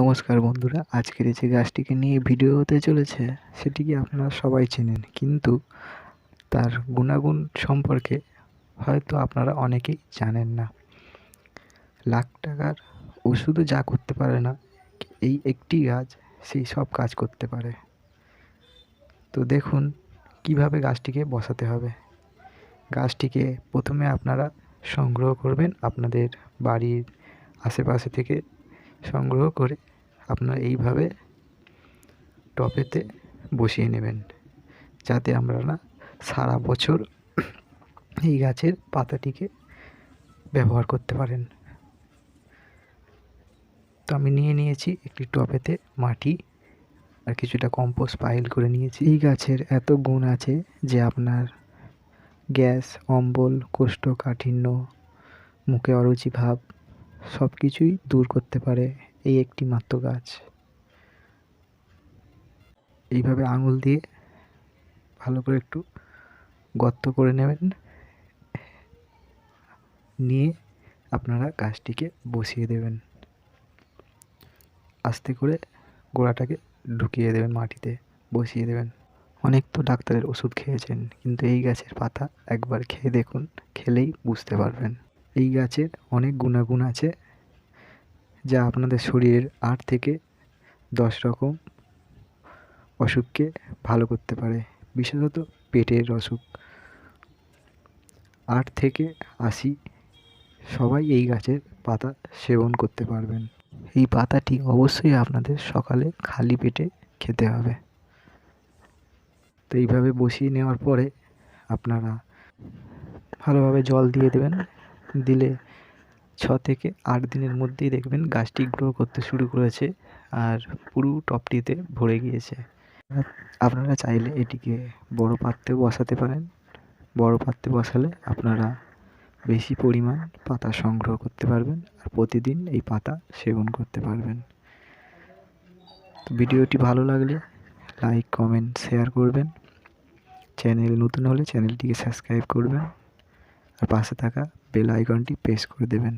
নমস্কার বন্ধুরা, আজকের যে গাছটিকে নিয়ে ভিডিও হতে চলেছে সেটিকে আপনারা সবাই চেনেন? কিন্তু তার গুণাগুণ সম্পর্কে হয়তো আপনারা অনেকেই জানেন না। লাখ টাকার ওষুধও যা করতে পারে না, এই একটি গাছ সেই সব কাজ করতে পারে। তো দেখুন, কীভাবে গাছটিকে বসাতে হবে। গাছটিকে প্রথমে আপনারা সংগ্রহ করবেন আপনাদের বাড়ির আশেপাশে থেকে সংগ্রহ করে আপনারা এইভাবে টবেতে বসিয়ে নেবেন, যাতে আমরা না সারা বছর এই গাছের পাতাটিকে ব্যবহার করতে পারেন। তো আমি নিয়ে নিয়েছি একটি টবেতে মাটি আর কিছুটা কম্পোস্ট পাইল করে নিয়েছি। এই গাছের এত গুণ আছে যে আপনার গ্যাস, অম্বল, কোষ্ঠকাঠিন্য, মুখে অরুচি ভাব সব কিছুই দূর করতে পারে এই একটি মাত্র গাছ। এইভাবে আঙুল দিয়ে ভালো করে একটু গর্ত করে নেবেন। নিয়ে আপনারা গাছটিকে বসিয়ে দেবেন। আস্তে করে গোড়াটাকে ঢুকিয়ে দেবেন মাটিতে, বসিয়ে দেবেন। অনেক তো ডাক্তারের ওষুধ খেয়েছেন, কিন্তু এই গাছের পাতা একবার খেয়ে দেখুন, খেলেই বুঝতে পারবেন। এই গাছের অনেক গুণাগুণ আছে, যা আপনাদের শরীরের আট থেকে দশ রকম অসুখকে ভালো করতে পারে, বিশেষত পেটের অসুখ। আট থেকে আশি সবাই এই গাছের পাতা সেবন করতে পারবেন। এই পাতাটি অবশ্যই আপনাদের সকালে খালি পেটে খেতে হবে। তো এইভাবে বসিয়ে নেওয়ার পরে আপনারা ভালোভাবে জল দিয়ে দেবেন। দিলে ছ থেকে আট দিনের মধ্যেই দেখবেন গাছটি গ্রো করতে শুরু করেছে আর পুরো টপটিতে ভরে গিয়েছে। আপনারা চাইলে এটিকে বড় পাত্রেও বসাতে পারেন। বড় পাত্রে বসালে আপনারা বেশি পরিমাণ পাতা সংগ্রহ করতে পারবেন আর প্রতিদিন এই পাতা সেবন করতে পারবেন। তো ভিডিওটি ভালো লাগলে লাইক, কমেন্ট শেয়ার করবেন। চ্যানেল নতুন হলে চ্যানেলটিকে সাবস্ক্রাইব করবেন। পাশে থাকা বেল আইকনটি প্রেস করে দেবেন।